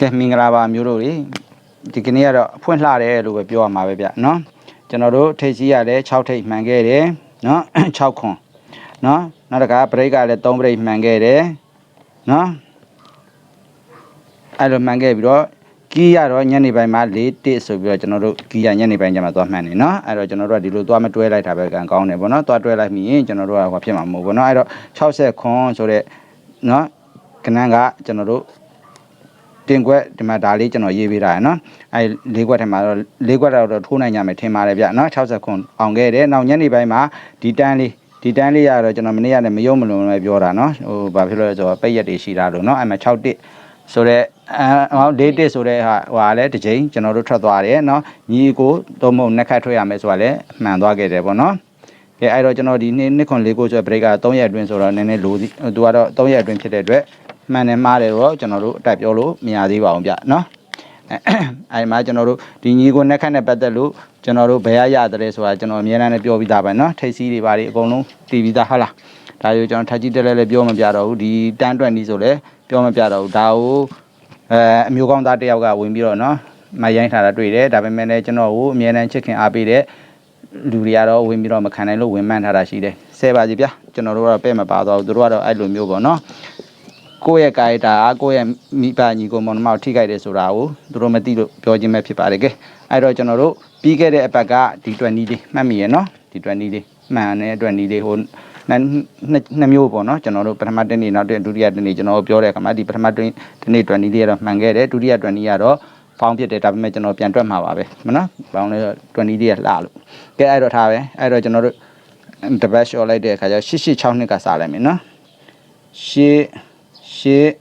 ကဲမင်္ဂလာပါမျိုးတို့တွေဒီကနေ့ကတော့အဖွင့်လှတယ်လို့ပဲပြောရမှာပဲဗျနော်ကျွန်တော်တို့ထိတ်စီးရလည်း6ထိတ်မှန်ခဲ့တယ်နော်6ခွန်နော်နောက်တစ်ခါဘရိတ်ကလည်း3ဘရိတ်မှန်ခဲ့တယ်နော်အဲ့လိုမှန်ခဲ့ပြီးတော့ကီးရတော့ညနေပိုင်းမှာ4တစ်ဆိုပြီးတော့ကျွန်တော်တို့ကီးရညနေပိုင်းကျမှသွားမှန်နေနော်အဲ့တော့ကျွန်တော်တို့ကဒီလိုသွားမတွဲလိုက်တာပဲကံကောင်းတယ်ဗောနော်သွားတွဲလိုက်မိရင်ကျွန်တော်တို့ကဟိုဖြစ်မှာမဟုတ်ဘူးဗောနော်အဲ့တော့60ခွန်ဆိုတဲ့နော်ကနန်းကကျွန်တော်တို့ တင်ခွက်ဒီမှာဒါလေးကျွန်တော်ရေးပေးတာရယ်နော်အဲလေးခွက်ထဲမှာတော့လေးခွက်တော့ထိုးနိုင်ကြမယ်ထင်ပါတယ်ဗျနော်60ခွန်အောင်ခဲ့တယ်နောက်ညနေပိုင်းမှာဒီတန်းလေးဒီတန်းလေးရတော့ကျွန်တော်မနေ့ကလည်းမယုံမလုံးလည်းပြောတာနော်ဟိုဘာဖြစ်လို့လဲဆိုတော့ပိတ်ရက်တွေရှိတာလို့နော်အဲမှာ6တစ်ဆိုတော့အဲဟော၄တစ်ဆိုတဲ့ဟာဟိုဟာလည်းတစ်ချိန်ကျွန်တော်တို့ထွက်သွားတယ်နော်ညီကိုတော့မဟုတ်နှစ်ခတ်ထွက်ရမယ်ဆိုတာလည်းမှန်သွားခဲ့တယ်ပေါ့နော်ကဲအဲ့တော့ကျွန်တော်ဒီနေ့နှစ်ခွန်လေးကိုဆိုတဲ့ break က3ရက်အတွင်းဆိုတော့နည်းနည်းလိုသည်သူကတော့3ရက်အတွင်းဖြစ်တဲ့အတွက် မှန်တယ်မှားတယ်တော့ကျွန်တော်တို့အတက်ပြောလို့မရသေးပါဘူးဗျနော်အဲ့မှာကျွန်တော်တို့ဒီညီကိုနှစ်ခတ်နဲ့ပတ်သက်လို့ကျွန်တော်တို့ဘယ်ရရတယ်ဆိုတာကျွန်တော်အများနဲ့ပြောပြီးသားပဲနော်ထိတ်စီးတွေပါတွေအကုန်လုံးတည်ပြီးသားဟုတ်လားဒါရောကျွန်တော်ထပ်ကြည့်တက်လဲလဲပြောမပြတော့ဘူးဒီတန်းတွက်နီးဆိုလဲပြောမပြတော့ဘူးဒါကိုအဲအမျိုးကောင်းသားတစ်ယောက်ကဝင်ပြီးတော့နော်မရိုင်းထားတာတွေ့တယ်ဒါပေမဲ့လည်းကျွန်တော်ကိုအများနဲ့ချစ်ခင်အားပေးတဲ့လူတွေကတော့ဝင်ပြီးတော့မခံနိုင်လို့ဝင်မှန်းထားတာရှိတယ်ဆဲပါစီဗျာကျွန်တော်တို့ကတော့ပဲ့မပါတော့ဘူးသူတို့ကတော့အဲ့လိုမျိုးပေါ့နော် ကိုယ့်ရဲ့ကာယတာကိုယ့်ရဲ့မိဘညီကိုမောင်နှမကိုထိခိုက်တယ်ဆိုတာကိုသူတို့မသိလို့ပြောခြင်းပဲဖြစ်ပါတယ်ကဲအဲ့တော့ကျွန်တော်တို့ပြီးခဲ့တဲ့အပတ်ကဒီ20လေးမှတ်မိရနော်ဒီ20လေးမှန်တဲ့20လေးဟိုနှစ်နှစ်မျိုးပေါ့နော်ကျွန်တော်တို့ပထမတစ်နေ့နောက်တစ်ဒုတိယတစ်နေ့ကျွန်တော်တို့ပြောတဲ့အခါမှာဒီပထမတစ်နေ့20လေးကတော့မှန်ခဲ့တယ်ဒုတိယ20ကတော့ဖောင်းဖြစ်တယ်ဒါပေမဲ့ကျွန်တော်ပြန်တွက်မှာပါပဲမနော်ဘောင်းလဲ20လေးကလှလို့ကဲအဲ့တော့ထားပဲအဲ့တော့ကျွန်တော်တို့တပတ်လျှော်လိုက်တဲ့အခါကျ886နှစ်ကစားလိုက်မယ်နော်8 8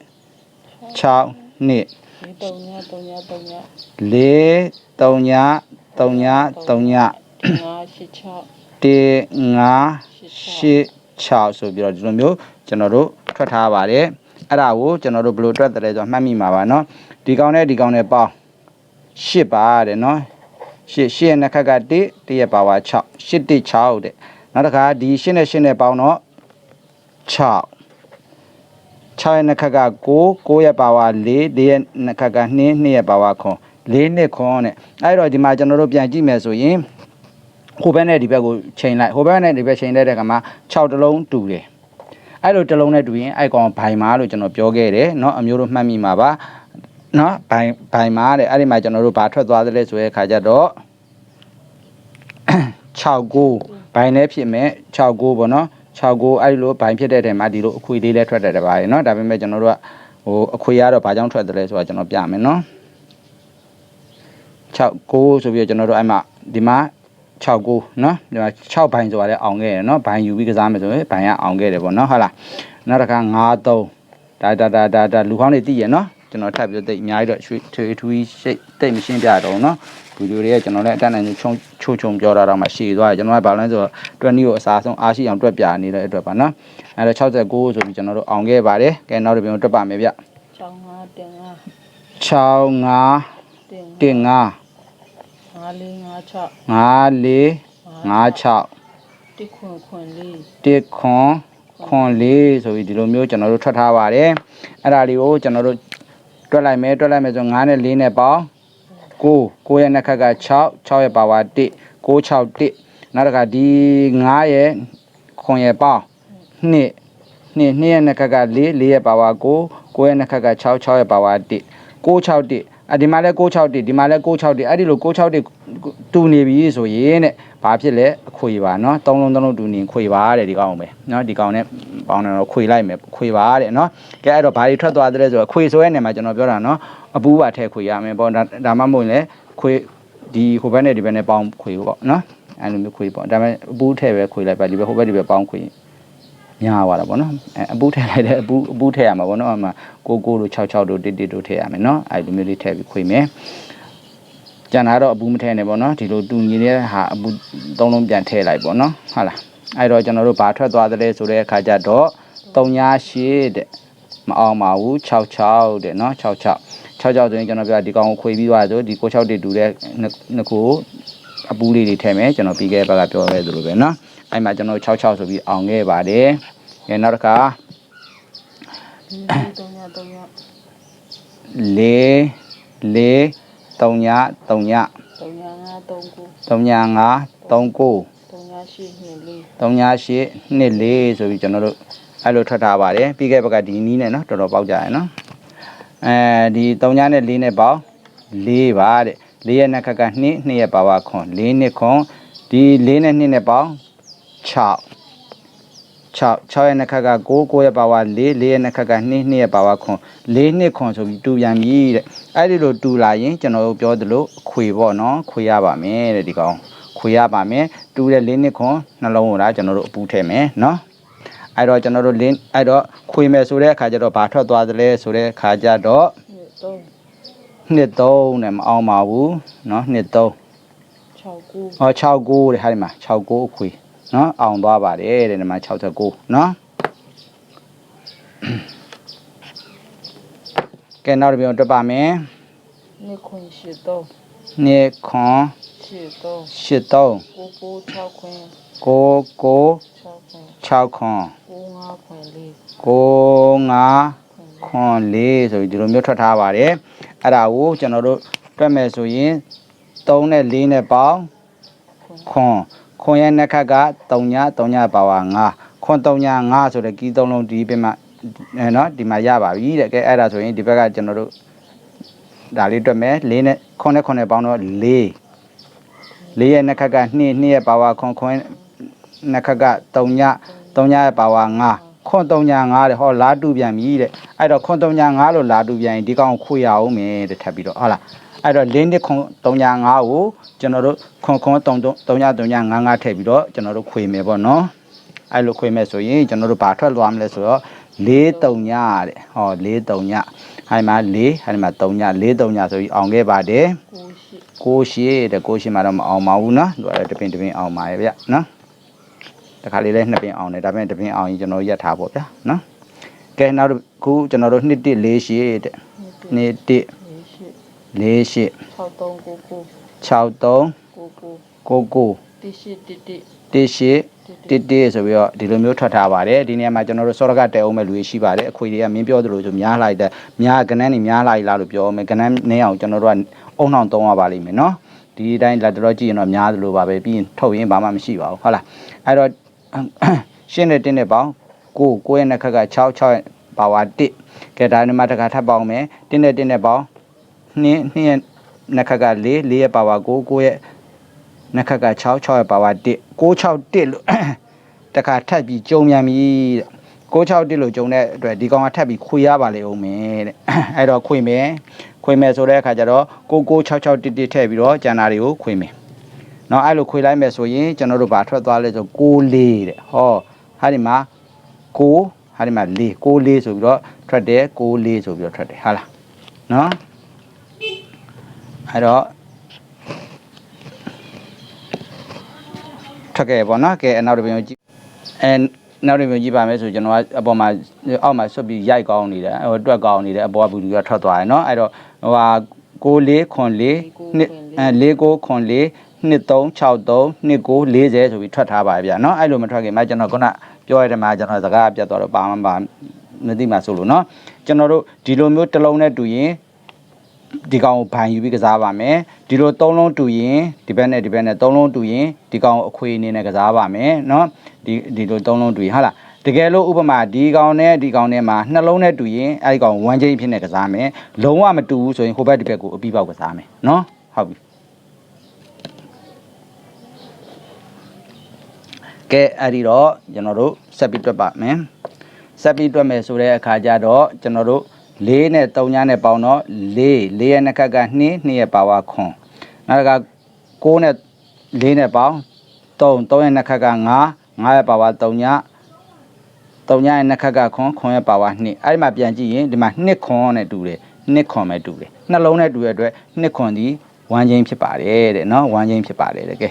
6နှစ် ဒီတုံညာတုံညာတုံညာ 4 3ည3ည3ည 586 1 5 8 6ဆိုပြီးတော့ဒီလိုမျိုးကျွန်တော်တို့ထွက်ထားပါတယ်အဲ့ဒါကိုကျွန်တော်တို့ဘယ်လိုတွက်တယ်လဲဆိုတော့မှတ်မိမှာပါเนาะဒီကောင်နဲ့ဒီကောင်နဲ့ပေါင်း8ပါတဲ့เนาะ8 8ရဲ့နှစ်ခက်က1 1ရဲ့ပါဝါ6 8 1 6တဲ့နောက်တစ်ခါဒီ8နဲ့8နဲ့ပေါင်းတော့6 6ရဲ့နှစ်ခက်က9 9ရဲ့ပါဝါ4 4ရဲ့နှစ်ခက်က2 2ရဲ့ပါဝါခွန်4နှစ်ခွန်တဲ့အဲ့တော့ဒီမှာကျွန်တော်တို့ပြန်ကြည့်မယ်ဆိုရင်ဟိုဘက်နဲ့ဒီဘက်ကိုချိန်လိုက်ဟိုဘက်နဲ့ဒီဘက်ချိန်လိုက်တဲ့အခါမှာ6တလုံးတူတယ်အဲ့လိုတလုံးနဲ့တူရင်အဲ့ကောင်ဘိုင်မာလို့ကျွန်တော်ပြောခဲ့တယ်เนาะအမျိုးတို့မှတ်မိမှာပါเนาะဘိုင်ဘိုင်မာတဲ့အဲ့ဒီမှာကျွန်တော်တို့ဘာထွက်သွားသလဲဆိုတဲ့အခါကျတော့6ကိုဘိုင်လည်းဖြစ်မဲ့6ကိုပေါ့เนาะ 6ကိုအဲ့လိုဘိုင်ဖြစ်တဲ့တဲမှာဒီလိုအခွေလေးလည်းထွက်တယ်တပါးရယ်เนาะဒါပေမဲ့ကျွန်တော်တို့ကဟိုအခွေကတော့ဘာကြောင့်ထွက်တယ်လဲဆိုတာကျွန်တော်ပြမယ်เนาะ6ကိုဆိုပြီးတော့ကျွန်တော်တို့အဲ့မှာဒီမှာ6ကိုเนาะဒီမှာ6ဘိုင်ဆိုတာလည်းအောင်ခဲ့တယ်เนาะဘိုင်ယူပြီးကစားမယ်ဆိုရင်ဘိုင်ကအောင်ခဲ့တယ်ပေါ့เนาะဟုတ်လားနောက်တစ်ခါ9 3ဒါဒါဒါဒါဒါလူကောင်းတွေသိရเนาะကျွန်တော်ထပ်ပြီးတော့တိတ်အများကြီးတော့ရွှေထွေထူးရှိတ်တိတ်မရှင်းပြတော့ဘူးเนาะ ဗီဒီယိုတွေကကျွန်တော်လည်းအတန်းနိုင်ချုံချိုချုံပြောတာတော့မှရှည်သွားတယ်ကျွန်တော်ကဘာလဲဆိုတော့20ကိုအစားဆုံးအားရှိအောင်တွက်ပြနေတဲ့အတွက်ပါနော်အဲတော့69ဆိုပြီးကျွန်တော်တို့အောင်ခဲ့ပါတယ်ကဲနောက်တစ်ပြန်တွက်ပါမယ်ဗျ65တင်5 65တင်15 5456 54 56တိခွန်ခွန်လေးတစ်ခွန်ခွန်လေးဆိုပြီးဒီလိုမျိုးကျွန်တော်တို့ထွက်ထားပါတယ်အဲ့ဒါလေးကိုကျွန်တော်တို့တွက်လိုက်မယ်တွက်လိုက်မယ်ဆို9နဲ့4နဲ့ပေါင်း 9 9ရဲ့နှစ်ခက်က6 6ရဲ့ပါဝါ1 6 6 1နောက်တစ်ခါဒီ9ရဲ့ခွန်ရဲ့ပေါင်း2 2 2ရဲ့နှစ်ခက်က4 4ရဲ့ပါဝါ9 9ရဲ့နှစ်ခက်က6 6ရဲ့ပါဝါ1 6 6 1အဒီမှာလဲ661ဒီမှာလဲ661အဲ့ဒီလို661တူနေပြီဆိုရင်တဲ့ဘာဖြစ်လဲအခွေပါเนาะသုံးလုံးသုံးလုံးတူနေခွေပါတဲ့ဒီကောင်ပဲเนาะဒီကောင်နဲ့ပေါင်းတယ်တော့ခွေလိုက်မယ်ခွေပါတဲ့เนาะကဲအဲ့တော့ဘာတွေထွက်သွားတဲ့ဆိုတော့ခွေဆိုရဲ့နေမှာကျွန်တော်ပြောတာเนาะ အပူပါထည့်ခွေရမယ်ပေါ့ဒါမှမဟုတ်လည်းခွေဒီဟိုဘက်နဲ့ဒီဘက်နဲ့ပေါင်းခွေပေါ့နော်အဲ့လိုမျိုးခွေပေါ့ဒါပေမဲ့အပူထည့်ပဲခွေလိုက်ပါဒီဘက်ဟိုဘက်ဒီဘက်ပေါင်းခွေများသွားတာပေါ့နော်အပူထည့်လိုက်တဲ့အပူအပူထည့်ရမှာပေါ့နော်အမှကိုကိုတို့66တို့1 1တို့ထည့်ရမယ်နော်အဲ့လိုမျိုးလေးထည့်ပြီးခွေမယ်ကျန်တာတော့အပူမထည့်နဲ့ပေါ့နော်ဒီလိုတူညီတဲ့ဟာအပူသုံးလုံးပြန်ထည့်လိုက်ပေါ့နော်ဟုတ်လားအဲ့တော့ကျွန်တော်တို့ဘာထွက်သွားသလဲဆိုတဲ့အခါကျတော့38တဲ့မအောင်ပါဘူး66တဲ့နော်66 66ဆိုရင်ကျွန်တော်ပြောဒီကောင်ကိုခွေပြီးသွားဆိုဒီ96တိတူတဲ့နှစ်ခုအပူးလေးတွေထည့်မယ်ကျွန်တော်ပြီးခဲ့ဘက်ကပြောရဲသလိုပဲနော်အဲ့မှာကျွန်တော်66ဆိုပြီးအောင်ခဲ့ပါတယ်။အဲနောက်တစ်ခါဒီတုံညာတုံညာ4 4 3ည3ညတုံညာငါတုံကို3ည5 3 9တုံညာရှိနှစ်လေး3ည8နှစ်4ဆိုပြီးကျွန်တော်တို့အဲ့လိုထွက်ထားပါတယ်ပြီးခဲ့ဘက်ကဒီနီးနဲ့နော်တော်တော်ပေါက်ကြရယ်နော် အဲဒီ3ညနဲ့4နဲ့ပေါက်4ပါတဲ့4ရဲ့နှစ်ခက်က2 2ရဲ့ပါဝါခွန်4နှစ်ခွန်ဒီ4နဲ့2နဲ့ပေါက်6 6 6ရဲ့နှစ်ခက်က9 9ရဲ့ပါဝါ4 4ရဲ့နှစ်ခက်က2 2ရဲ့ပါဝါခွန်4နှစ်ခွန်ဆိုပြီးတူပြန်ပြီတဲ့အဲ့ဒီလိုတူလာရင်ကျွန်တော်တို့ပြောသလိုခွေပေါ့နော်ခွေရပါမယ်တဲ့ဒီကောင်ခွေရပါမယ်တူတဲ့4နှစ်ခွန်နှလုံးကိုဒါကျွန်တော်တို့အပူထည့်မယ်နော် အဲ့တော့ကျွန်တော်တို့လင်းအဲ့တော့ခွေမယ်ဆိုတဲ့အခါကျတော့ဘာထွက်သွားသလဲဆိုတဲ့အခါကျတော့နှစ်တုံးနှစ်3နဲ့မအောင်ပါဘူးနော်နှစ်3 6ကိုဟော6 9တဲ့ဟာဒီမှာ6 9အခွေနော်အောင်သွားပါတယ်တဲ့ဒီမှာ69နော်ကဲနောက်တစ်ပြောတက်ပါမယ်နှစ်ခွင်ရှိတုံးနှစ်ခွန်ရှိတုံးရှစ်သုံးကိုကို6ခွင် ကိုကို6ခွန်ကို9ခွန်4ဆိုပြီးဒီလိုမျိုးထွက်ထားပါတယ်အဲ့ဒါကိုကျွန်တော်တို့တွက်မယ်ဆိုရင်3နဲ့4နဲ့ပေါင်းခွန်ခွန်ရဲ့နှက်ခတ်က3ည3ညပါဝါ5ခွန်3ည5ဆိုတဲ့ကီး3လုံးဒီပြင်မှာနော်ဒီမှာရပါပြီတဲ့ကဲအဲ့ဒါဆိုရင်ဒီဘက်ကကျွန်တော်တို့ဒါလေးတွက်မယ်4နဲ့ခွန်နဲ့ခွန်နဲ့ပေါင်းတော့4 4ရဲ့နှက်ခတ်က2 2ရဲ့ပါဝါခွန်ခွန် နှစ်ခက်က3ည3ညရဲ့ပါဝါ5ခွန်3ည5တဲ့ဟောလာတူပြန်ပြီတဲ့အဲ့တော့ခွန်3ည5လို့လာတူပြန်ရင်ဒီကောင်ခွေရအောင်မယ်တဲ့ထပ်ပြီးတော့ဟုတ်လားအဲ့တော့လေးနှစ်ခွန်3ည5ကိုကျွန်တော်တို့ခွန်ခွန်3 3ည3ည5 5ထည့်ပြီးတော့ကျွန်တော်တို့ခွေမယ်ပေါ့နော်အဲ့လိုခွေမယ်ဆိုရင်ကျွန်တော်တို့ဘာထွက်သွားမလဲဆိုတော့4 3ညတဲ့ဟော4 3ညဟိုင်မှာ4ဟိုင်မှာ3ည4 3ညဆိုပြီးအောင်ခဲ့ပါတယ်ကိုရှိကိုရှိတဲ့ကိုရှိမှတော့မအောင်ပါဘူးနော်သူကလည်းတပင်တပင်အောင်ပါရဲ့ဗျနော်တ ခါလေးလဲနှစ်ပင်အောင်တယ်ဒါပေမဲ့တပင်အောင်ရင်ကျွန်တော်ရက်ထားပေါ့ဗျာနော်ကဲနောက်တစ်ခုကျွန်တော်တို့နှစ်တစ်လေးရှိတဲ့နှစ်တစ်ရှိလေးရှိ6တုံးကိုကို63ကိုကို99တိရှိတိတိတစ်ရှိတစ်တစ်ဆိုပြီးတော့ဒီလိုမျိုးထွက်ထားပါတယ်ဒီနေရာမှာကျွန်တော်တို့စောရကတဲအောင်မဲ့လူတွေရှိပါတယ်အခွေတွေကမင်းပြောသလိုဆိုများလိုက်တဲ့များကနန်းနေများလိုက်လားလို့ပြောမယ်ကနန်းနည်းအောင်ကျွန်တော်တို့ကအုံနှောင်သုံးရပါလိမ့်မယ်နော်ဒီအတိုင်းလက်တော်ကြည့်ရင်တော့များသလိုပါပဲပြီးရင်ထုတ်ရင်ဘာမှမရှိပါဘူးဟုတ်လားအဲ့တော့ ရှင်းတဲ့တင်းတဲ့ပေါင်းကိုကိုရဲ့နှစ်ခက်က6 6ပါဝါ1ကဲဒါနဲ့မှတစ်ခါထပ်ပေါင်းမယ်တင်းတဲ့တင်းတဲ့ပေါင်း2 2ရဲ့နှစ်ခက်က4 4ရဲ့ပါဝါ9 9ရဲ့နှစ်ခက်က6 6ရဲ့ပါဝါ1 6 6 1လို့တစ်ခါထပ်ပြီးကြုံမြန်ပြီတဲ့661လို့ကြုံတဲ့အတွက်ဒီကောင်ကထပ်ပြီးခွေရပါလေဦးမယ်တဲ့အဲ့တော့ခွေမယ်ခွေမယ်ဆိုတဲ့အခါကျတော့9966တစ်တစ်ထည့်ပြီးတော့ကျန်တာတွေကိုခွေမယ် เนาะအဲ့လိုခွေလိုက်မယ်ဆိုရင်ကျွန်တော်တို့ဘာထွက်သွားလဲဆို64တဲ့ဟောဟာဒီမှာ6ဟာဒီမှာ4 64ဆိုပြီးတော့ထွက်တယ်64ဆိုပြီးတော့ထွက်တယ်ဟာလားเนาะအဲ့တော့ထွက်ခဲ့ပေါ့နော်ကဲအနောက်တစ်ပြန်ကြည့် အဲနောက်တစ်မျိုးကြည့်ပါမယ်ဆိုကျွန်တော်ကအပေါ်မှာအောက်မှာဆွတ်ပြီးရိုက်ကောင်းနေတယ်ဟိုတွက်ကောင်းနေတယ်အပေါ်ကဘူးလူကထွက်သွားတယ်เนาะအဲ့တော့ဟိုဟာ6လေးခွန်လေးနှစ်အဲ4 9ခွ န်လေးနှစ်3 6 3နှစ်9 40ဆိုပြီးထွက်ထားပါဗျာเนาะအဲ့လိုမထွက်ခင်မှာကျွန်တော်ခုနပြောရတဲ့မှာကျွန်တော်စကားပြတ်သွားတော့ပါမပါမသိမှဆိုလို့เนาะကျွန်တော်တို့ဒီလိုမျိုးတစ်လုံးနဲ့တူရင်ဒီကောင်ကိုဘန်ယူပြီးကစားပါမယ်ဒီလိုသုံးလုံးတူရင်ဒီဘက်နဲ့ဒီဘက်နဲ့သုံးလုံးတူရင်ဒီကောင်ကိုအခွေအနေနဲ့ကစားပါမယ်เนาะ ဒီဒီလိုသုံးလုံးတူရင်ဟာလားတကယ်လို့ဥပမာဒီကောင်နဲ့ဒီကောင်နဲ့မှာနှလုံးနဲ့တူရင်အဲ့ဒီကောင်ဝမ်းချင်းဖြစ်နေကစားမယ်လုံးဝမတူဘူးဆိုရင်ဟိုဘက်ဒီဘက်ကိုအပြီးပေါက်ကစားမယ်နော်ဟုတ်ပြီ ကဲအဲ့ဒီတော့ကျွန်တော်တို့ဆက်ပြီးတွက်ပါမယ်ဆက်ပြီးတွက်မယ်ဆိုတဲ့အခါကျတော့ကျွန်တော်တို့၄နဲ့၃ညနဲ့ပေါင်းတော့၄၄ရဲ့နှစ်ခက်က2 2ရဲ့ပါဝါခွန်နောက်က6နဲ့၄နဲ့ပေါင်း3 3ရဲ့နှစ်ခက်က9 9ရဲ့ပါဝါ3ည3ညရဲ့နှစ်ခက်ကခွန်ခွန်ရဲ့ပါဝါ2အဲ့ဒီမှာပြန်ကြည့်ရင်ဒီမှာ2ခွန်နဲ့တူတယ်2ခွန်ပဲတူတယ်နှလုံးနဲ့တူတဲ့အတွက်2ခွန်ဒီဝမ်းချင်းဖြစ်ပါတယ်တဲ့နော်ဝမ်းချင်းဖြစ်ပါတယ်တဲ့ကဲ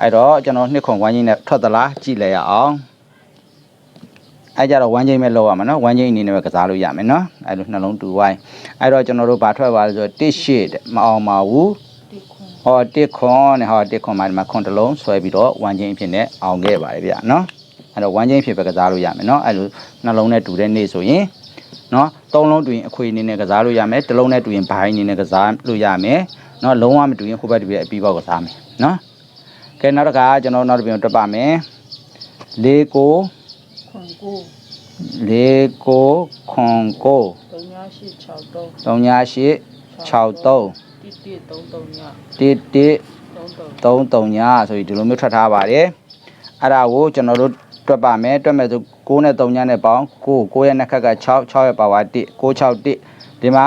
အဲ့တော့ကျွန်တော်2ခွန်ဝမ်းချင်းနဲ့ထွက်သလားကြည့်လဲရအောင်အဲ့ကြတော့ဝမ်းချင်းပဲလောက်ရမှာနော်ဝမ်းချင်းအနေနဲ့ပဲကစားလို့ရမယ်နော်အဲ့လိုနှလုံးတူဝိုင်းအဲ့တော့ကျွန်တော်တို့ဘာထွက်ပါလဲဆိုတော့တစ်ရှစ်တဲ့မအောင်ပါဘူးတိခွင်ဟောတစ်ခွန်နဲ့ဟောတစ်ခွန်မှာဒီမှာခွန်တစ်လုံးဆွဲပြီးတော့ဝမ်းချင်းအဖြစ်နဲ့အောင်ခဲ့ပါတယ်ဗျနော်အဲ့တော့ဝမ်းချင်းအဖြစ်ပဲကစားလို့ရမယ်နော်အဲ့လိုနှလုံးနဲ့တူတဲ့နေ့ဆိုရင်နော်သုံးလုံးတူရင်အခွေအနေနဲ့ကစားလို့ရမယ်တစ်လုံးနဲ့တူရင်ဘိုင်းအနေနဲ့ကစားလို့ရမယ်နော်လုံးဝမတူရင်ဟိုဘက်ဒီဘက်အပြီးပေါက်ကစားမယ်နော် ကဲနောက်တစ်ခါကျွန်တော်နောက်တစ်ပြန်တွက်ပါမယ်လေးကိုခွန်ကိုလေးကိုခွန်ကိုတုံညာရှိ6တုံး3ညာရှိ63တိတိ3တုံညာတစ်တစ်3တုံး3 3ညာဆိုပြီးဒီလိုမျိုးထွက်ထားပါတယ်အဲ့ဒါကိုကျွန်တော်တို့တွက်ပါမယ်တွက်မယ်ဆို6နဲ့3ညာနဲ့ပေါင်း9 9ရဲ့နှစ်ခက်က6 6ရဲ့ပါဝါ1 6 6 1ဒီမှာ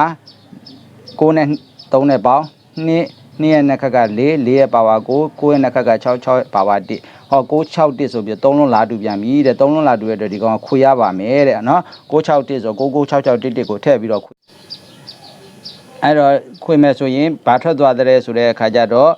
9နဲ့3နဲ့ပေါင်း2 2ရဲ့နှစ်ခက်က4 4ရဲ့ပါဝါ9 9ရဲ့နှစ်ခက်က6 6ရဲ့ပါဝါ1ဟော6 6 1ဆိုပြီး3လုံးလာတူပြန်ပြီတဲ့3လုံးလာတူရတဲ့ဒီကောင်ကခွေရပါမယ်တဲ့နော်6 6 1ဆို9 9 6 6 1 1ကိုထည့်ပြီးတော့ခွေအဲ့တော့ခွေမဲ့ဆိုရင်ဘာထွက်သွားတဲ့ဆိုတဲ့အခါကျတော့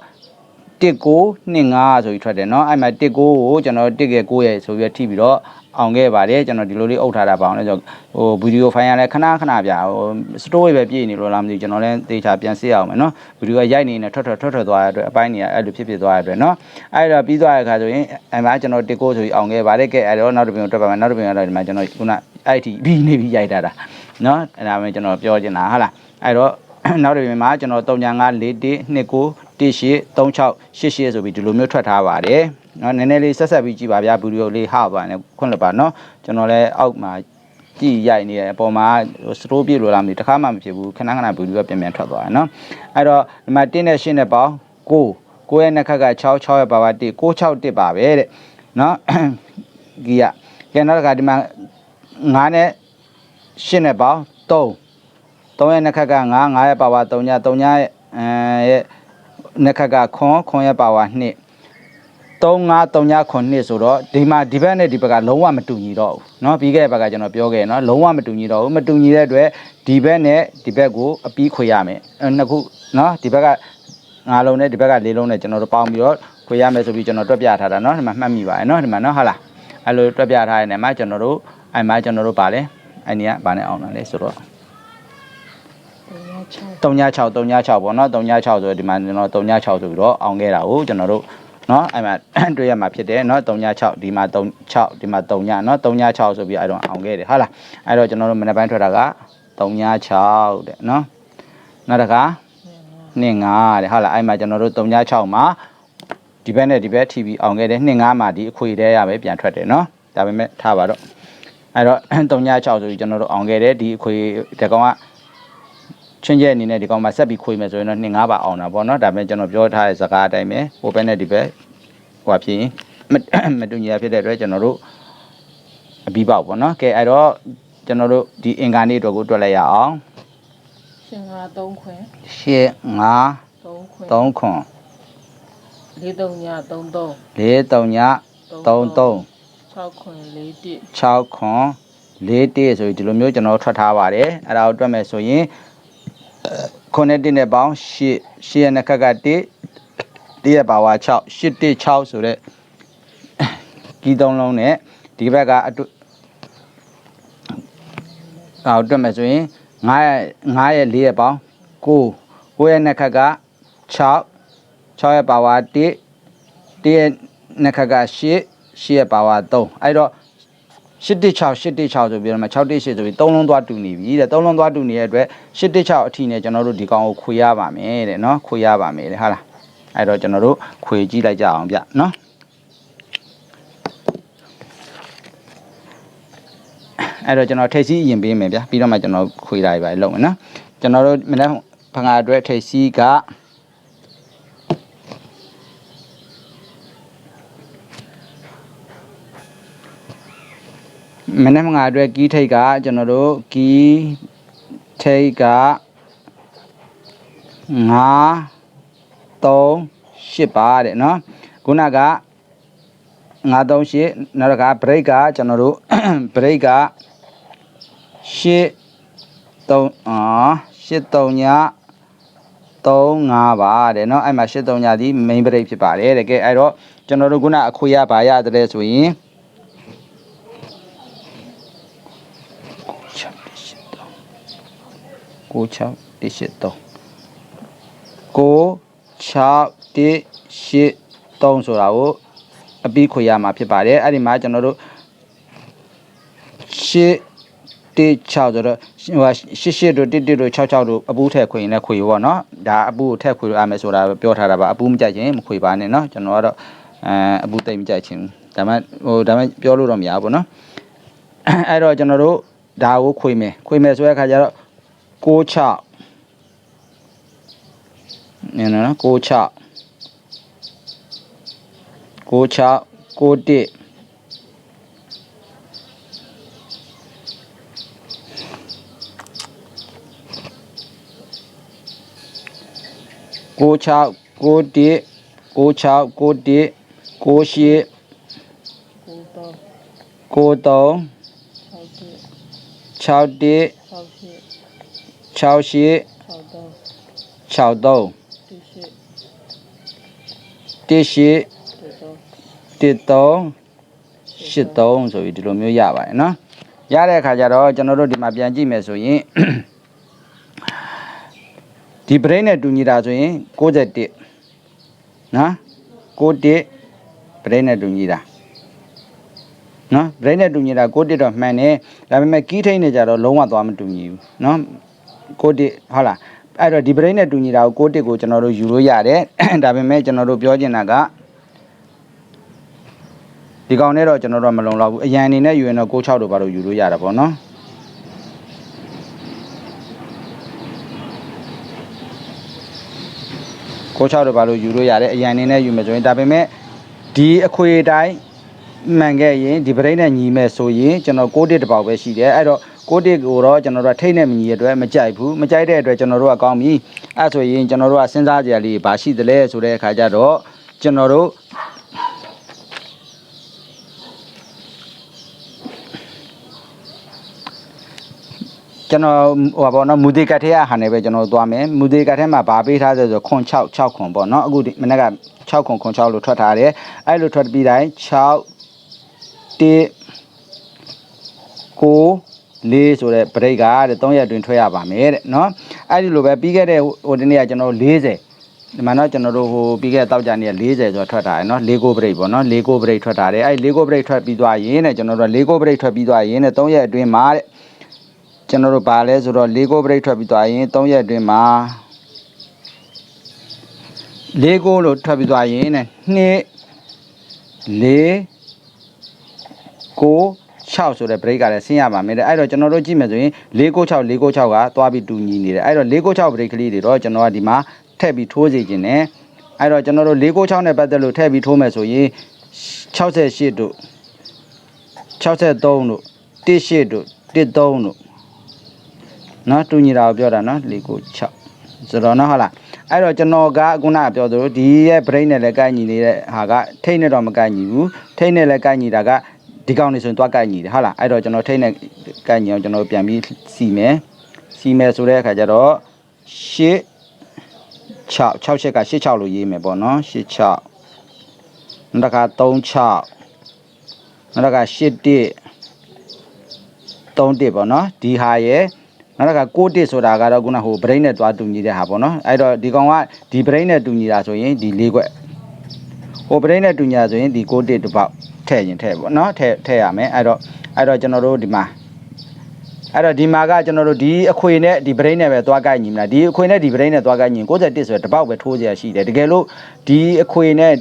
1ကို25ဆိုပြီးထွက်တယ်เนาะအဲ့မှာ1ကိုကိုကျွန်တော်1က9ရဲ့ဆိုပြီးတော့ထိပြီးတော့ အောင်ခဲ့ပါတယ်ကျွန်တော်ဒီလိုလေးအုပ်ထားတာပါအောင်လဲကျွန်တော်ဟိုဗီဒီယိုဖိုင်ရလဲခဏခဏပြဟိုစတိုးပဲပြည့်နေလို့လားမသိကျွန်တော်လည်းတေချာပြန်စစ်ရအောင်မယ်နော်ဗီဒီယိုကရိုက်နေနေထွက်ထွက်ထွက်ထွက်သွားရတဲ့အတွက်အပိုင်းတွေကအဲ့လိုဖြစ်ဖြစ်သွားရတဲ့အတွက်နော်အဲ့တော့ပြီးသွားတဲ့အခါဆိုရင်အမှကျွန်တော်တစ်ကိုဆိုပြီးအောင်ခဲ့ပါတယ်ကဲအဲ့တော့နောက်တစ်ပြင်တွက်ပါမယ်နောက်တစ်ပြင်ကတော့ဒီမှာကျွန်တော်ခုနအဲ့ဒီပြီးနေပြီးရိုက်တာတာနော်အဲ့ဒါမှကျွန်တော်ပြောချင်တာဟုတ်လားအဲ့တော့နောက်တစ်ပြင်မှာကျွန်တော်3.5 4 1 2 9 1 8 36 88ဆိုပြီးဒီလိုမျိုးထွက်ထားပါတယ် နော်နည်းနည်းလေးဆက်ဆက်ပြီးကြည့်ပါဗျာဗီဒီယိုလေးဟောက်ပါနဲ့ခွင့်လွှတ်ပါနော်ကျွန်တော်လည်းအောက်မှာကြည့်ရိုက်နေတဲ့အပေါ်မှာစတိုးပြလို့လားမသိတခါမှမဖြစ်ဘူးခဏခဏဗီဒီယိုပြန်ပြန်ထွက်သွားတယ်နော်အဲ့တော့ဒီမှာ1နဲ့8နဲ့ပေါင်း9 9ရဲ့နှက်ခက်က6 6ရဲ့ပါပါ1 9 6 1ပါပဲတဲ့နော်ဂီယာကဲနောက်တစ်ခါဒီမှာ9နဲ့8နဲ့ပေါင်း3 3ရဲ့နှက်ခက်က9 9ရဲ့ပါပါ3ည3ညရဲ့အဲရဲ့နှက်ခက်ကခွန်ခွန်ရဲ့ပါပါ2 3 5 3ညခွန်2ဆိုတော့ဒီမှာဒီဘက်နဲ့ဒီဘက်ကလုံးဝမတူညီတော့ဘူးเนาะပြီးခဲ့တဲ့ဘက်ကကျွန်တော်ပြောခဲ့เนาะလုံးဝမတူညီတော့ဘူးမတူညီတဲ့အတွက်ဒီဘက်နဲ့ဒီဘက်ကိုအပြီးခွေရမယ်အဲနှစ်ခုเนาะဒီဘက်က9လုံးနဲ့ဒီဘက်က4လုံးနဲ့ကျွန်တော်တို့ပေါင်းပြီးတော့ခွေရမယ်ဆိုပြီးကျွန်တော်တွက်ပြထားတာเนาะဒီမှာမှတ်မိပါတယ်เนาะဒီမှာเนาะဟုတ်လားအဲ့လိုတွက်ပြထားတဲ့နေရာမှာကျွန်တော်တို့အဲ့မှာကျွန်တော်တို့ပါလဲအဲ့ဒီကဗာနဲ့အောင်တာလဲဆိုတော့ တုံညာ6 3ည6 3ည6ပေါ့နော်3ည6ဆိုတော့ဒီမှာကျွန်တော်3ည6ဆိုပြီးတော့အောင်ခဲ့တာကိုကျွန်တော်တို့ နော်အဲ့မှာတွေ့ရမှာဖြစ်တယ်နော်3ည6ဒီမှာ3 6ဒီမှာ3ညနော်3ည6ဆိုပြီးအဲ့တော့အောင်ခဲ့တယ်ဟုတ်လားအဲ့တော့ကျွန်တော်တို့မနေ့ပိုင်းထွက်တာက3ည6တဲ့နော်နောက်တစ်ခါ2 5တဲ့ဟုတ်လားအဲ့မှာကျွန်တော်တို့3ည6မှာဒီဘက်နဲ့ဒီဘက် TV အောင်ခဲ့တယ်2 5မှာဒီအခွေတဲရပဲပြန်ထွက်တယ်နော်ဒါပေမဲ့ထားပါတော့အဲ့တော့3ည6ဆိုပြီးကျွန်တော်တို့အောင်ခဲ့တယ်ဒီအခွေဒီကောင်က ချင်းကျဲအနေနဲ့ဒီကောင်မှာဆက်ပြီးခွေမယ်ဆိုရင်တော့2 5ပါအောင်တာပေါ့နော်ဒါပေမဲ့ကျွန်တော်ပြောထားတဲ့စကားအတိုင်းပဲဟိုဘက်နဲ့ဒီဘက်ဟိုပါဖြစ်ရင်မမတူညီရဖြစ်တဲ့အတွက်ကျွန်တော်တို့အပြီးပေါက်ပေါ့နော်ကဲအဲ့တော့ကျွန်တော်တို့ဒီအင်္ဂါနေ့အတွက်ကိုတွက်လိုက်ရအောင်ရှင်ငါ3ခွင်ရှစ်5 3ခွင်3ခွန်4တုံညာ3တုံး4 3ည3 3 6ခွင်4တိ6ခွန်4တေးဆိုပြီးဒီလိုမျိုးကျွန်တော်ထွက်ထားပါတယ်အဲ့ဒါကိုတွက်မယ်ဆိုရင် ခုနှစ်တင်းနဲ့ပေါင်း8 8ရဲ့နှစ်ခက်က1တည့်ရပါဝါ6 8တိ6ဆိုတဲ့ကီးသုံးလုံးနဲ့ဒီဘက်ကအတူအောက်တွက်မယ်ဆိုရင်9ရဲ့9ရဲ့4ရဲ့ပေါင်း9 9ရဲ့နှစ်ခက်က6 6ရဲ့ပါဝါ1 1ရဲ့နှစ်ခက်က8 8ရဲ့ပါဝါ3အဲ့တော့ 816 816ဆိုပြီးတော့မှ618ဆိုပြီး3လုံးသွားတူနေပြီတဲ့3လုံးသွားတူနေတဲ့အတွက်816အထိနဲ့ကျွန်တော်တို့ဒီကောင်ကိုခွေရပါမယ်တဲ့နော်ခွေရပါမယ်တဲ့ဟာလားအဲ့တော့ကျွန်တော်တို့ခွေကြည့်လိုက်ကြအောင်ဗျနော်အဲ့တော့ကျွန်တော်ထိတ်စီးအရင်ပေးမယ်ဗျပြီးတော့မှကျွန်တော်ခွေတာပဲလုပ်မယ်နော်ကျွန်တော်တို့မနေ့ဖငါအတွက်ထိတ်စီးက မနေ့ငါအတွက်ကီးထိတ်ကကျွန်တော်တို့ကီးထိတ်က9 3 8ပါတဲ့နော်ခုနက9 3 8နောက်တစ်ခါ break ကကျွန်တော်တို့ break က8 3အာ8 3ည3 5ပါတဲ့เนาะအဲ့မှာ8 3ညဒီ main break ဖြစ်ပါတယ်တဲ့ကဲအဲ့တော့ကျွန်တော်တို့ခုနအခွေရပါရတယ်ဆိုရင် 6 6 1 8 3 9 6 1 8 3ဆိုတာကိုအပြီးခွေရမှာဖြစ်ပါတယ်အဲ့ဒီမှာကျွန်တော်တို့8 16ဆိုတော့ဟို88တို့11တို့66တို့အပူးထက်ခွေရင်လည်းခွေပေါ့နော်ဒါအပူးကိုထက်ခွေလို့ရမယ်ဆိုတာပြောထားတာပါအပူးမကြိုက်ရင်မခွေပါနဲ့နော်ကျွန်တော်ကတော့အဲအပူးတိတ်မကြိုက်ချင်ဘူးဒါမှဟိုဒါမှပြောလို့တော့မရဘူးပေါ့နော်အဲ့တော့ကျွန်တော်တို့ဒါကိုခွေမယ်ခွေမယ်ဆိုတဲ့အခါကျတော့ 66နင်နော်66 96 91 96 91 96 91 98ကိုတော့93 61 61 68 63 63 63 18တော့13 83ဆိုပြီးဒီလိုမျိုးရပါတယ်နော်ရတဲ့အခါကျတော့ကျွန်တော်တို့ဒီမှာပြန်ကြည့်မယ်ဆိုရင်ဒီ brain နဲ့တူညီတာဆိုရင်61နော်61 brain နဲ့တူညီတာနော် brain နဲ့တူညီတာ61တော့မှန်တယ်ဒါပေမဲ့ key ထိန်နေကြတော့လုံးဝသွားမတူညီဘူးနော် 61ဟုတ်လားအဲ့တော့ဒီ brain နဲ့တူညီတာကို61ကိုကျွန်တော်တို့ယူလို့ရတယ်ဒါပေမဲ့ကျွန်တော်တို့ပြောချင်တာကဒီကောင်နဲ့တော့ကျွန်တော်တို့ကမလုံလောက်ဘူးအရန်အနေနဲ့ယူရင်တော့66တို့ဘာလို့ယူလို့ရတာပေါ့နော်66တို့ဘာလို့ယူလို့ရတယ်အရန်အနေနဲ့ယူမယ်ဆိုရင်ဒါပေမဲ့ဒီအခွေတိုင်းမှန်ခဲ့ရင်ဒီပရိနဲ့ညီမဲ့ဆိုရင်ကျွန်တော်6တစ်တစ်ပေါက်ပဲရှိတယ်အဲ့တော့ 6တစ်ကိုတော့ကျွန်တော်တို့ကထိတ်နဲ့မညီရတဲ့အတွက်မကြိုက်ဘူးမကြိုက်တဲ့အတွက်ကျွန်တော်တို့ကကောင်းပြီအဲ့ဆိုရင်ကျွန်တော်တို့ကစဉ်းစားကြရလေးဘာရှိသလဲဆိုတဲ့အခါကျတော့ကျွန်တော်တို့ကျွန်တော်ဟိုပါဘောနော်မူဒီကတ်ထဲကဟာနေပဲကျွန်တော်သွားမယ်မူဒီကတ်ထဲမှာဗာပေးထားတယ်ဆိုခွန်6 6ခွန်ပေါ့နော်အခုဒီမနေ့က6ခွန်ခွန်6လို့ထွက်ထားတယ်အဲ့လိုထွက်ပြီးတိုင်း6 1 9 4ဆိုတဲ့ break ကတဲ့3ရက်အတွင်းထွက်ရပါမယ်တဲ့နော်အဲ့ဒီလိုပဲပြီးခဲ့တဲ့ဟိုဒီနေ့ကကျွန်တော်40ဒီမှာတော့ကျွန်တော်တို့ဟိုပြီးခဲ့တဲ့တောက်ကြနေ့က40ဆိုတော့ထွက်ထားတယ်နော်၄ကို break ပေါ့နော်၄ကို break ထွက်ထားတယ်အဲ့၄ကို break ထွက်ပြီးသွားရင်တဲ့ကျွန်တော်တို့၄ကို break ထွက်ပြီးသွားရင်တဲ့3ရက်အတွင်းမှာတဲ့ကျွန်တော်တို့ပါလဲဆိုတော့၄ကို break ထွက်ပြီးသွားရင်3ရက်အတွင်းမှာ၄ကိုလို့ထွက်ပြီးသွားရင်တဲ့2 4ကို 6ဆိုတဲ့ break ကလည်းဆင်းရပါမယ်တဲ့အဲ့တော့ကျွန်တော်တို့ကြည့်မယ်ဆိုရင်696 696ကသွားပြီးတူညီနေတယ်အဲ့တော့696 break ကလေးတွေတော့ကျွန်တော်ကဒီမှာထည့်ပြီးထိုးစေခြင်းနဲ့အဲ့တော့ကျွန်တော်တို့696နဲ့ပတ်သက်လို့ထည့်ပြီးထိုးမယ်ဆိုရင်68တို့63တို့18တို့13တို့နော်တူညီတာကိုပြောတာနော်696ဆိုတော့နော်ဟုတ်လားအဲ့တော့ကျွန်တော်ကခုနကပြောသလိုဒီရဲ့ brain နဲ့လည်းကိုက်ညီနေတဲ့ဟာကထိတ်နဲ့တော့မကိုက်ညီဘူးထိတ်နဲ့လည်းကိုက်ညီတာက ဒီကောင်နေဆိုရင်တွားကိုက်ညီတယ်ဟုတ်လားအဲ့တော့ကျွန်တော်ထိတ်နဲ့ကိုက်ညီအောင်ကျွန်တော်ပြန်ပြီးစီမယ်စီမယ်ဆိုတဲ့အခါကျတော့ရှစ်6 6ချက်က86လို့ရေးမယ်ပေါ့နော်86နောက်တစ်ခါ36နောက်တစ်ခါ81 31ပေါ့နော်ဒီဟာရဲ့နောက်တစ်ခါ6တစ်ဆိုတာကတော့ခုနဟို brain နဲ့သွားတူညီတဲ့ဟာပေါ့နော်အဲ့တော့ဒီကောင်ကဒီ brain နဲ့တူညီတာဆိုရင်ဒီ၄ခွက်ဟို brain နဲ့တူညီတာဆိုရင်ဒီ6တစ်တစ်ပေါက် ထည့်ရင်ထည့်ပေါ့နော်ထည့်ထည့်ရမယ်အဲ့တော့အဲ့တော့ကျွန်တော်တို့ဒီမှာအဲ့တော့ဒီမှာကကျွန်တော်တို့ဒီအခွေနဲ့ဒီ brain နဲ့ပဲသွားကိုက်ညီမလားဒီအခွေနဲ့ဒီ brain နဲ့သွားကိုက်ညီရင်61ဆိုတဲ့တစ်ပေါက်ပဲထိုးစရာရှိတယ်တကယ်လို့ဒီအခွေနဲ့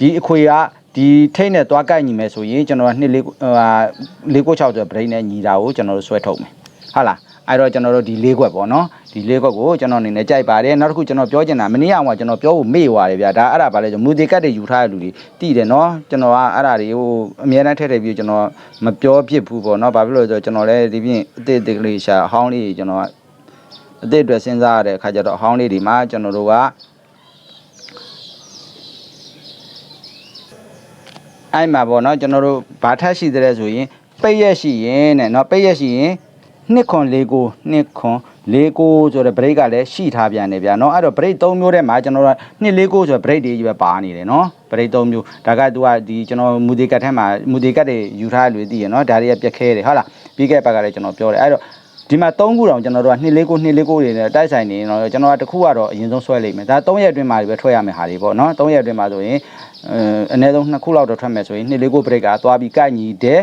ဒီအခွေကဒီထိတ်နဲ့သွားကိုက်ညီမယ်ဆိုရင်ကျွန်တော်က2 4ဟိုဟာ496ဆိုတဲ့ brain နဲ့ညီတာကိုကျွန်တော်တို့ဆွဲထုတ်မယ်ဟုတ်လားအဲ့တော့ကျွန်တော်တို့ဒီ၄ခွက်ပေါ့နော် ဒီ၄ခွက်ကိုကျွန်တော်အနေနဲ့ကြိုက်ပါတယ်နောက်တစ်ခုကျွန်တော်ပြောချင်တာမနေ့အောင်ကကျွန်တော်ပြောဖို့မေ့သွားတယ်ဗျာဒါအဲ့ဒါဘာလဲဆိုမူဒီကတ်တွေယူထားတဲ့လူတွေတိတယ်နော်ကျွန်တော်ကအဲ့ဒါတွေဟိုအများအားထည့်ထည့်ပြီးကျွန်တော်မပြောဖြစ်ဘူးပေါ့နော်ဘာဖြစ်လို့လဲဆိုတော့ကျွန်တော်လည်းဒီပြင်အသေးအသေးကလေးရှာအဟောင်းလေးတွေကျွန်တော်ကအသေးအတွက်စဉ်းစားရတဲ့အခါကျတော့အဟောင်းလေးတွေမှာကျွန်တော်တို့က အဲ့မှာပေါ့နော်ကျွန်တော်တို့ဘာထက်ရှိတဲ့ဆိုရင်ပိတ်ရက်ရှိရင်တဲ့နော်ပိတ်ရက်ရှိရင် 2ခွန်4ကို2ခွန်4ကိုဆိုတဲ့ break ကလည်းရှိထားပြန်တယ်ဗျာเนาะအဲ့တော့ break 3မျိုးထဲမှာကျွန်တော်တို့2 4ကိုဆိုတဲ့ break တွေကြီးပဲပါနေတယ်เนาะ break 3မျိုးဒါကသူကဒီကျွန်တော်မူဒီကတ်ထဲမှာမူဒီကတ်တွေယူထားလို့သိရเนาะဒါတွေကပြက်ခဲတယ်ဟုတ်လားပြီးခဲ့ဘက်ကလည်းကျွန်တော်ပြောတယ်အဲ့တော့ဒီမှာ3ခုတောင်ကျွန်တော်တို့က2 4ကို2 4ကိုတွေနဲ့တိုက်ဆိုင်နေတော့ကျွန်တော်ကတစ်ခုကတော့အရင်ဆုံးဆွဲလိုက်မယ်ဒါ3ရက်အတွင်းမှာပဲထွက်ရမယ်ဟာတွေပေါ့เนาะ3ရက်အတွင်းမှာဆိုရင်အဲအနည်းဆုံး2ခုလောက်တော့ထွက်မယ်ဆိုရင်2 4ကို break ကသွားပြီးကိုက်ညီတယ်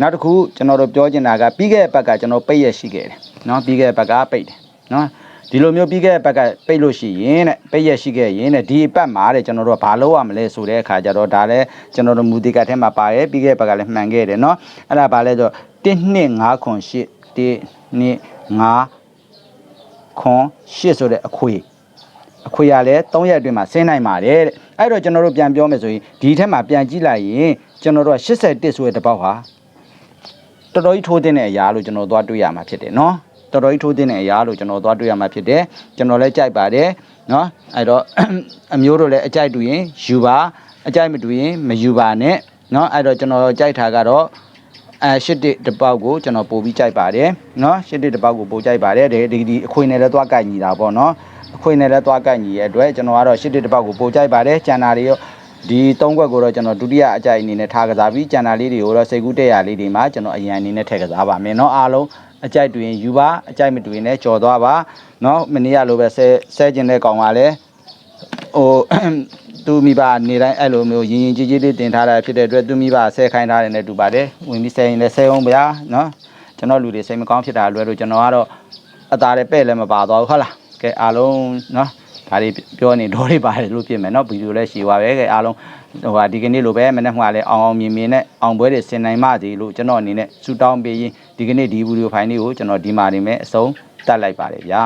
နောက်တစ်ခုကျွန်တော်တို့ပြောချင်တာကပြီးခဲ့တဲ့ဘက်ကကျွန်တော်ပိတ်ရရှိခဲ့တယ်နော်ပြီးခဲ့တဲ့ဘက်ကပိတ်တယ်နော်ဒီလိုမျိုးပြီးခဲ့တဲ့ဘက်ကပိတ်လို့ရှိရင်တဲ့ပိတ်ရရှိခဲ့ရင်တဲ့ဒီအပတ်မှာတဲ့ကျွန်တော်တို့ကဘာလုပ်ရမလဲဆိုတဲ့အခါကျတော့ဒါလည်းကျွန်တော်တို့မူတီကထဲမှာပါတယ်ပြီးခဲ့တဲ့ဘက်ကလည်းမှန်ခဲ့တယ်နော်အဲ့ဒါဘာလဲဆိုတော့1 2 5ခွန်8 1 2 5ခွန်8ဆိုတဲ့အခွေအခွေရလဲ3ရက်အတွင်းမှာဆင်းနိုင်ပါတယ်တဲ့အဲ့တော့ကျွန်တော်တို့ပြန်ပြောမယ်ဆိုရင်ဒီထက်မှာပြန်ကြည့်လိုက်ရင်ကျွန်တော်တို့က81ဆိုတဲ့တစ်ပေါက်ဟာ တော်တော်ကြီးထိုးတင်တဲ့အရာလို့ကျွန်တော်သွားတွေ့ရမှာဖြစ်တယ်နော်တော်တော်ကြီးထိုးတင်တဲ့အရာလို့ကျွန်တော်သွားတွေ့ရမှာဖြစ်တယ်ကျွန်တော်လည်းကြိုက်ပါတယ်နော်အဲ့တော့အမျိုးတို့လည်းအကြိုက်တူရင်ယူပါအကြိုက်မတူရင်မယူပါနဲ့နော်အဲ့တော့ကျွန်တော်ကြိုက်တာကတော့အဲရှစ်တစ်တစ်ပေါက်ကိုကျွန်တော်ပို့ပြီးကြိုက်ပါတယ်နော်ရှစ်တစ်တစ်ပေါက်ကိုပို့ကြိုက်ပါတယ်ဒီဒီဒီအခွေနဲ့လည်းသွားကြိုက်ညီတာပေါ့နော်အခွေနဲ့လည်းသွားကန့်ညီရဲ့အတွက်ကျွန်တော်ကတော့ရှစ်တစ်တစ်ပေါက်ကိုပို့ကြိုက်ပါတယ်ကျန်တာတွေရော ဒီသုံးခွက်ကိုတော့ကျွန်တော်ဒုတိယအကြိုက်အနေနဲ့ထားကစားပြီးကျန်တာလေးတွေကိုတော့စိတ်ကူးတဲ့ရလေးတွေမှာကျွန်တော်အရင်အနေနဲ့ထည့်ကစားပါမယ်เนาะအားလုံးအကြိုက်တွင်ယူပါအကြိုက်မတွင်လည်းကြော်သွားပါเนาะမနေ့ကလိုပဲဆဲဆဲကျင်တဲ့ကောင်ကလည်းဟို သူမိဘနေတိုင်းအဲ့လိုမျိုးရင်ရင်ကြီးကြီးလေးတင်ထားတာဖြစ်တဲ့အတွက်သူမိဘဆဲခိုင်းထားတယ်နဲ့တူပါတယ်ဝင်ပြီးဆဲရင်လည်းဆဲအောင်ဗျာเนาะကျွန်တော်လူတွေစိတ်မကောင်းဖြစ်တာလွယ်လို့ကျွန်တော်ကတော့အသားလည်းပဲ့လည်းမပါသွားဘူးဟုတ်လား ကဲအားလုံးเนาะ ဒါတွေပြောနေတော့တွေပါတယ်လို့ပြင်မယ်เนาะဗီဒီယိုလည်းရှည်ပါပဲကဲအားလုံးဟိုဟာဒီကနေ့လိုပဲမနေ့ကလည်းအောင်အောင်မြင်မြင်နဲ့အောင်ပွဲတွေဆင်နိုင်မှသေးလို့ကျွန်တော်အနေနဲ့ဆူတောင်းပေးရင်ဒီကနေ့ဒီဗီဒီယိုဖိုင်လေးကိုကျွန်တော်ဒီမှာနေမဲ့အဆုံးတတ်လိုက်ပါတယ်ဗျာ